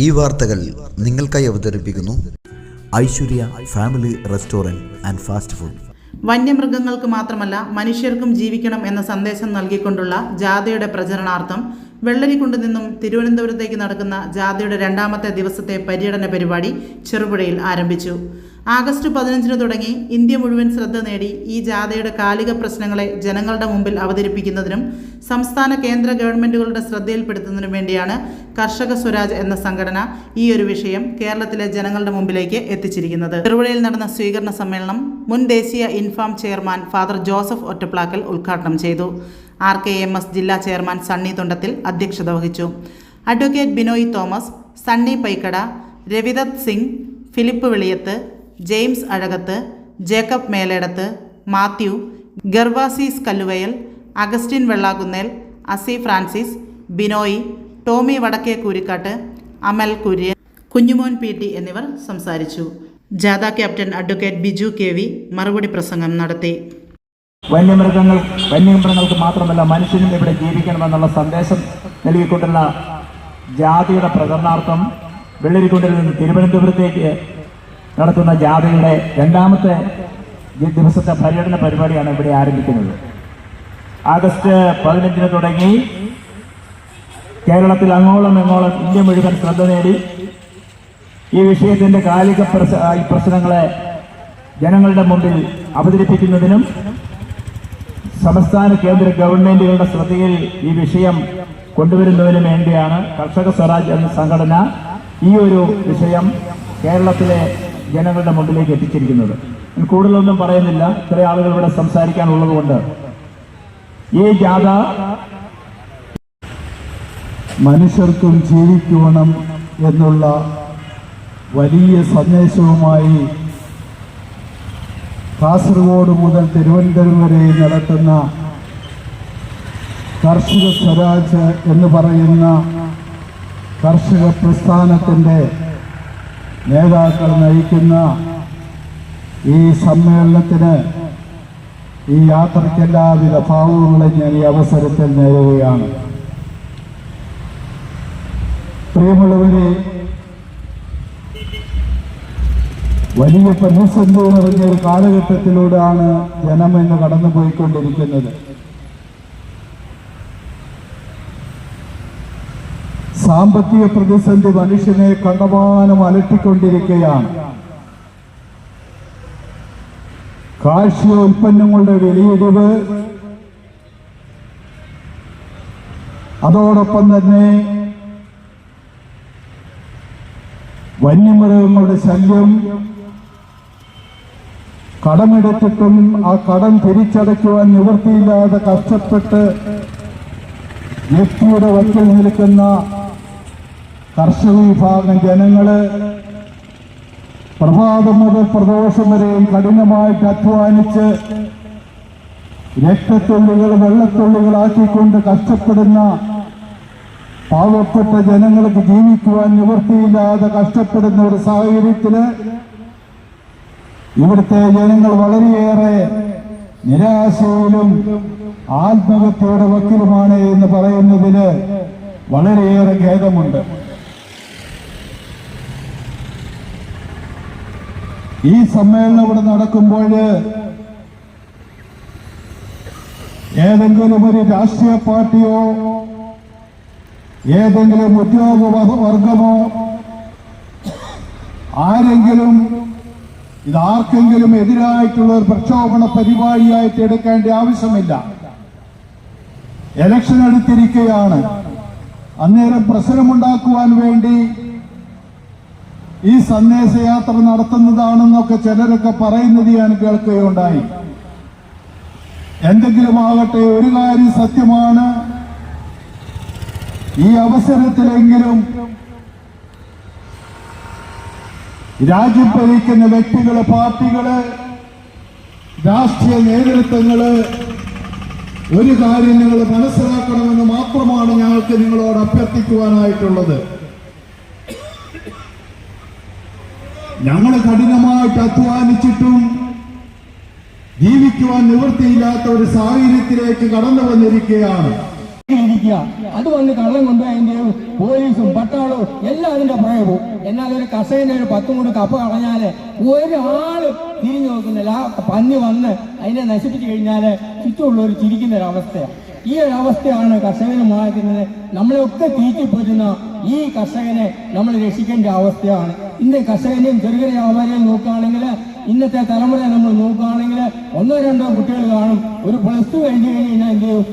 ഈ വാർത്തകൾ നിങ്ങൾക്കായി അവതരിപ്പിക്കുന്നു Aishwarya family restaurant and fast food. വന്യമൃഗങ്ങൾക്ക് മാത്രമല്ല മനുഷ്യർക്കും ജീവിക്കണം എന്ന സന്ദേശം നൽകിക്കൊണ്ടുള്ള ജാഥയുടെ പ്രചരണാർത്ഥം വെള്ളരിക്കുണ്ട് നിന്നും തിരുവനന്തപുരത്തേക്ക് നടക്കുന്ന ജാഥയുടെ രണ്ടാമത്തെ ദിവസത്തെ പര്യടന പരിപാടി ചെറുപുഴയിൽ ആരംഭിച്ചു. ആഗസ്റ്റ് പതിനഞ്ചിന് തുടങ്ങി ഇന്ത്യ മുഴുവൻ ശ്രദ്ധ നേടി ഈ ജാഥയുടെ കാലിക പ്രശ്നങ്ങളെ ജനങ്ങളുടെ മുമ്പിൽ അവതരിപ്പിക്കുന്നതിനും സംസ്ഥാന കേന്ദ്ര ഗവൺമെന്റുകളുടെ ശ്രദ്ധയിൽപ്പെടുത്തുന്നതിനും വേണ്ടിയാണ് കർഷക സ്വരാജ് എന്ന സംഘടന ഈ ഒരു വിഷയം കേരളത്തിലെ ജനങ്ങളുടെ മുമ്പിലേക്ക് എത്തിച്ചിരിക്കുന്നത്. ചെറുപുഴയിൽ നടന്ന സ്വീകരണ സമ്മേളനം മുൻ ദേശീയ Infam chairman father Joseph Ottaplakkal ഉദ്ഘാടനം ചെയ്തു. ആർ കെ എം എസ് ജില്ലാ ചെയർമാൻ സണ്ണി തൊണ്ടത്തിൽ അധ്യക്ഷത വഹിച്ചു. Advocate Binoy Thomas Sunny Paikada Ravidath Singh Philip Veliyath James Azhakath Jacob Meledath Mathew Gervasis Kalluvayal Augustine Vellakunnel Asi Francis Binoy Tommy Vadakke Koorikkattu Amal Kurian Kunjumon P T എന്നിവർ സംസാരിച്ചു. ജാഥ captain advocate Biju K V മറുപടി പ്രസംഗം നടത്തി. വന്യമൃഗങ്ങൾ വന്യമൃഗങ്ങൾക്ക് മാത്രമല്ല മനുഷ്യനും ഇവിടെ ജീവിക്കണമെന്നുള്ള സന്ദേശം നൽകിക്കൊണ്ടുള്ള ജാതിയുടെ പ്രചരണാർത്ഥം വെള്ളരിക്കുണ്ടിൽ നിന്ന് തിരുവനന്തപുരത്തേക്ക് നടത്തുന്ന ജാഥയുടെ രണ്ടാമത്തെ ദിവസത്തെ പര്യടന പരിപാടിയാണ് ഇവിടെ ആരംഭിക്കുന്നത്. ആഗസ്റ്റ് പതിനഞ്ചിന് തുടങ്ങി. കേരളത്തിൽ അങ്ങോളം എങ്ങോളം ഇന്ത്യ മുഴുവൻ ശ്രദ്ധ നേടി. ഈ വിഷയത്തിന്റെ കാലിക പ്രശ്നങ്ങളെ ജനങ്ങളുടെ മുമ്പിൽ അവതരിപ്പിക്കുന്നതിനും സംസ്ഥാന കേന്ദ്ര ഗവൺമെന്റുകളുടെ ശ്രദ്ധയിൽ ഈ വിഷയം കൊണ്ടുവരുന്നതിന് വേണ്ടിയാണ് കർഷക സ്വരാജ് എന്ന സംഘടന ഈ ഒരു വിഷയം കേരളത്തിലെ ജനങ്ങളുടെ മുമ്പിലേക്ക് എത്തിച്ചിരിക്കുന്നത്. കൂടുതലൊന്നും പറയുന്നില്ല. ഇത്ര ആളുകൾ ഇവിടെ സംസാരിക്കാനുള്ളത് കൊണ്ട്. ഈ ജാഥ മനുഷ്യർക്കും ജീവിക്കണം എന്നുള്ള വലിയ സന്ദേശവുമായി കാസർഗോഡ് മുതൽ തിരുവനന്തപുരം വരെ നടത്തുന്ന കർഷക സ്വരാജ് എന്ന് പറയുന്ന കർഷക പ്രസ്ഥാനത്തിന്റെ നേതാക്കൾ നയിക്കുന്ന ഈ സമ്മേളനത്തിന് ഈ യാത്രയ്ക്ക് എല്ലാവിധ ഭാവങ്ങളും ഞാൻ ഈ അവസരത്തിൽ നേരുകയാണ്. പ്രിയമുള്ളവരെ വലിയ പ്രതിസന്ധി നിറഞ്ഞ ഒരു കാലഘട്ടത്തിലൂടെയാണ് ജനം ഇന്ന് കടന്നുപോയിക്കൊണ്ടിരിക്കുന്നത്. സാമ്പത്തിക പ്രതിസന്ധി മനുഷ്യനെ കണ്ടമാനം അലട്ടിക്കൊണ്ടിരിക്കുകയാണ്. കാർഷിക ഉൽപ്പന്നങ്ങളുടെ വിലയിടിവ്. അതോടൊപ്പം തന്നെ വന്യമൃഗങ്ങളുടെ ശല്യം. കടമെടുത്തിട്ടും ആ കടം തിരിച്ചടയ്ക്കുവാൻ നിവൃത്തിയില്ലാതെ കഷ്ടപ്പെട്ട് വ്യക്തിയുടെ വക്കിൽ നിൽക്കുന്ന കർഷക വിഭാഗം ജനങ്ങൾ പ്രഭാതം മുതൽ പ്രദോഷം വരെയും കഠിനമായിട്ട് അധ്വാനിച്ച് രക്തത്തുള്ളികൾ വെള്ളത്തുള്ളികളാക്കിക്കൊണ്ട് കഷ്ടപ്പെടുന്ന പാവപ്പെട്ട ജനങ്ങൾക്ക് ജീവിക്കുവാൻ നിവൃത്തിയില്ലാതെ കഷ്ടപ്പെടുന്ന ഒരു സാഹചര്യത്തിൽ ഇവിടുത്തെ ജനങ്ങൾ വളരെയേറെ നിരാശയിലും ആത്മഹത്യയുടെ വക്കിലുമാണ് എന്ന് പറയുന്നതിന് വളരെയേറെ ഖേദമുണ്ട്. ഈ സമ്മേളനം ഇവിടെ നടക്കുമ്പോൾ ഏതെങ്കിലും ഒരു രാഷ്ട്രീയ പാർട്ടിയോ ഏതെങ്കിലും ഉദ്യോഗ വർഗമോ ആരെങ്കിലും ഇതാർക്കെങ്കിലും എതിരായിട്ടുള്ള ഒരു പ്രക്ഷോഭണ പരിപാടിയായിട്ട് എടുക്കേണ്ട ആവശ്യമില്ല. എലക്ഷൻ അടുത്തിരിക്കുകയാണ്. അന്നേരം പ്രശ്നമുണ്ടാക്കുവാൻ വേണ്ടി ഈ സന്ദേശയാത്ര നടത്തുന്നതാണെന്നൊക്കെ ചിലരൊക്കെ പറയുന്നത് ഞാൻ കേൾക്കുകയുണ്ടായി. എന്തെങ്കിലും ആകട്ടെ ഒരു കാര്യം സത്യമാണ്. ഈ അവസരത്തിലെങ്കിലും രാജ്യം ഭരിക്കുന്ന വ്യക്തികൾ പാർട്ടികൾ രാഷ്ട്രീയ നേതൃത്വങ്ങൾ ഒരു കാര്യം നിങ്ങൾ മനസ്സിലാക്കണമെന്ന് മാത്രമാണ് ഞങ്ങൾക്ക് നിങ്ങളോട് അഭ്യർത്ഥിക്കുവാനായിട്ടുള്ളത്. ഞങ്ങൾ കഠിനമായിട്ട് അധ്വാനിച്ചിട്ടും ജീവിക്കുവാൻ നിവൃത്തിയില്ലാത്ത ഒരു സാഹചര്യത്തിലേക്ക് കടന്നു വന്നിരിക്കുകയാണ്. അത് വന്ന് കള്ളം അതിന്റെ പോലീസും പട്ടാളവും എല്ലാം അതിന്റെ പുറകെ എന്നാൽ ഒരു കസേന ഒരു പത്തും കൂടി കപ്പ കളഞ്ഞാൽ ഒരാൾ തിരിഞ്ഞു നോക്കുന്നില്ല. ആ പന്നി വന്ന് അതിനെ നശിപ്പിച്ചു കഴിഞ്ഞാൽ ചുറ്റുമുള്ളവർ ചിരിക്കുന്ന ഒരു അവസ്ഥയാണ് ഈ ഒരു അവസ്ഥയാണ് കർഷകന് മാറ്റുന്നത് നമ്മളെയൊക്കെ തീറ്റിപ്പോറ്റുന്ന ഈ കർഷകനെ നമ്മൾ രക്ഷിക്കേണ്ട അവസ്ഥയാണ്. ഇന്ന് കർഷകനെയും ചെറുകിട വ്യാപാരിയും നോക്കുകയാണെങ്കിൽ ഇന്നത്തെ തലമുറ നമ്മൾ നോക്കുകയാണെങ്കിൽ ഒന്നോ രണ്ടോ കുട്ടികൾ കാണും. ഒരു പ്ലസ് ടു കഴിഞ്ഞ് കഴിഞ്ഞ് കഴിഞ്ഞാൽ എന്ത് ചെയ്യും?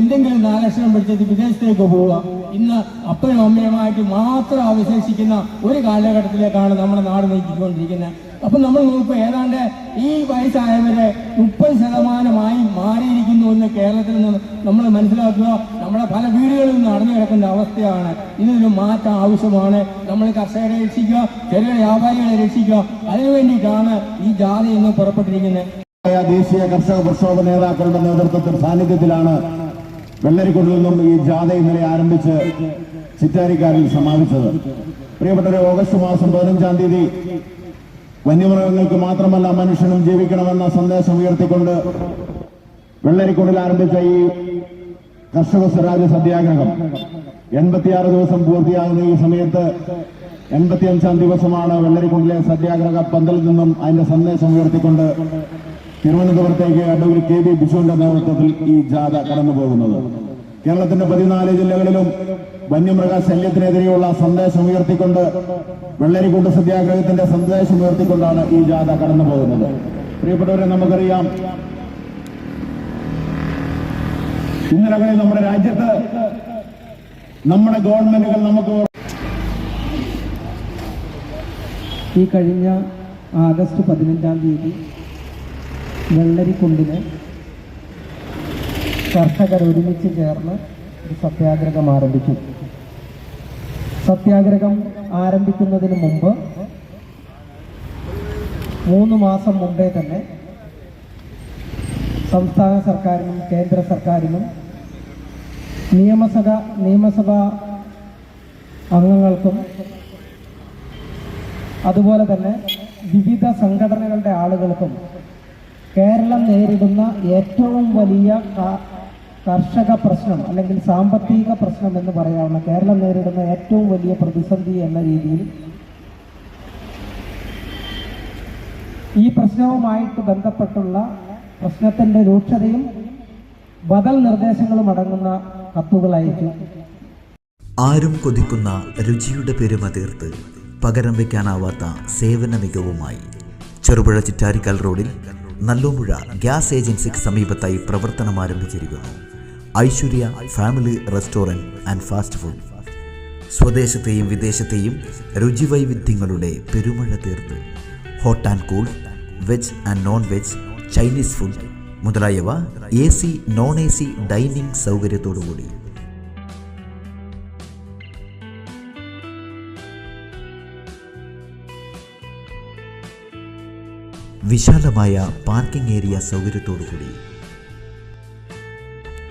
എന്തെങ്കിലും നാലക്ഷരം പഠിച്ചിട്ട് വിദേശത്തേക്ക് പോവുക. ഇന്ന് അപ്പനും അമ്മയുമായിട്ട് മാത്രം അവശേഷിക്കുന്ന ഒരു കാലഘട്ടത്തിലേക്കാണ് നമ്മുടെ നാട് നീക്കിക്കൊണ്ടിരിക്കുന്നത്. അപ്പൊ നമ്മൾ നോക്കുമ്പോൾ ഏതാണ്ട് ഈ വയസ്സായവരെ മുപ്പത് ശതമാനമായി മാറിയിരിക്കുന്നു എന്ന് കേരളത്തിൽ നിന്ന് നമ്മൾ മനസ്സിലാക്കുക. നമ്മുടെ പല വീടുകളിൽ നിന്ന് നടന്നു കിടക്കുന്ന അവസ്ഥയാണ്. ഇതിനൊരു മാറ്റം ആവശ്യമാണ്. നമ്മൾ കർഷകരെ രക്ഷിക്കുക ചെറിയ വ്യാപാരികളെ രക്ഷിക്കുക. അതിനു വേണ്ടിയിട്ടാണ് ഈ ജാതി ഇന്ന് പുറപ്പെട്ടിരിക്കുന്നത്. ദേശീയ കർഷക പ്രക്ഷോഭ നേതാക്കളുടെ നേതൃത്വത്തിൽ സാന്നിധ്യത്തിലാണ് വെള്ളരിക്കുണ്ടിൽ നിന്നും ഈ ജാഥ ഇന്നലെ ആരംഭിച്ച് ചിറ്റാരിക്കാരിൽ സമാപിച്ചത്. പ്രിയപ്പെട്ടവരെ ഓഗസ്റ്റ് മാസം പതിനഞ്ചാം തീയതി വന്യമൃഗങ്ങൾക്ക് മാത്രമല്ല മനുഷ്യനും ജീവിക്കണമെന്ന സന്ദേശം ഉയർത്തിക്കൊണ്ട് വെള്ളരിക്കുണ്ടിൽ ആരംഭിച്ച ഈ കർഷക സ്വരാജ് സത്യാഗ്രഹം. എൺപത്തിയാറ് ദിവസം പൂർത്തിയാകുന്ന ഈ സമയത്ത് എൺപത്തിയഞ്ചാം ദിവസമാണ് വെള്ളരിക്കുണ്ടിലെ സത്യാഗ്രഹ പന്തലിൽ നിന്നും അതിന്റെ സന്ദേശം ഉയർത്തിക്കൊണ്ട് തിരുവനന്തപുരത്തേക്ക് അടൂർ കെ ബി ബിഷുവിന്റെ നേതൃത്വത്തിൽ ഈ ജാഥ കടന്നു പോകുന്നത് കേരളത്തിന്റെ പതിനാല് ജില്ലകളിലും വന്യമൃഗ ശല്യത്തിനെതിരെയുള്ള സന്ദേശം ഉയർത്തിക്കൊണ്ട് വെള്ളരിക്കൂട്ട് സത്യാഗ്രഹത്തിന്റെ സന്ദേശം ഉയർത്തിക്കൊണ്ടാണ് ഈ ജാഥ കടന്നു പോകുന്നത് പ്രിയപ്പെട്ടവരെ നമുക്കറിയാം ഇന്നലകളിൽ നമ്മുടെ രാജ്യത്ത് നമ്മുടെ ഗവൺമെന്റുകൾ നമുക്ക് ഈ കഴിഞ്ഞ ആഗസ്റ്റ് പതിനഞ്ചാം തീയതി വെള്ളരിക്കുണ്ടിന് കർഷകർ ഒരുമിച്ച് ചേർന്ന് ഒരു സത്യാഗ്രഹം ആരംഭിച്ചു. സത്യാഗ്രഹം ആരംഭിക്കുന്നതിന് മുമ്പ് മൂന്ന് മാസം മുമ്പേ തന്നെ സംസ്ഥാന സർക്കാരിനും കേന്ദ്ര സർക്കാരിനും നിയമസഭ നിയമസഭാ അംഗങ്ങൾക്കും അതുപോലെ തന്നെ വിവിധ സംഘടനകളുടെ ആളുകൾക്കും കേരളം നേരിടുന്ന ഏറ്റവും വലിയ കർഷക പ്രശ്നം അല്ലെങ്കിൽ സാമ്പത്തിക പ്രശ്നം എന്ന് പറയാവുന്ന കേരളം നേരിടുന്ന ഏറ്റവും വലിയ പ്രതിസന്ധി എന്ന രീതിയിൽ ഈ പ്രശ്നവുമായിട്ട് ബന്ധപ്പെട്ടുള്ള പ്രശ്നത്തിന്റെ രൂക്ഷതയും ബദൽ നിർദ്ദേശങ്ങളും അടങ്ങുന്ന കത്തുകളായിരിക്കും. ആരും കൊതിക്കുന്ന രുചിയുടെ പെരുമ തീർത്ത് പകരം വയ്ക്കാനാവാത്ത സേവന മികവുമായി ചെറുപുഴ ചിറ്റാരിക്കൽ റോഡിൽ നല്ലോമ്പുഴ ഗ്യാസ് ഏജൻസിക്ക് സമീപത്തായി പ്രവർത്തനം ആരംഭിച്ചിരിക്കുന്നു. Aishwarya family restaurant and fast food. സ്വദേശത്തെയും വിദേശത്തെയും രുചിവൈവിധ്യങ്ങളുടെ പെരുമഴ തീർത്ത് hot and cool veg and non veg Chinese food മുതലായവ A C non A C dining സൗകര്യത്തോടുകൂടി. വിശാലമായ പാർക്കിംഗ് ഏരിയ സൗകര്യത്തോടുകൂടി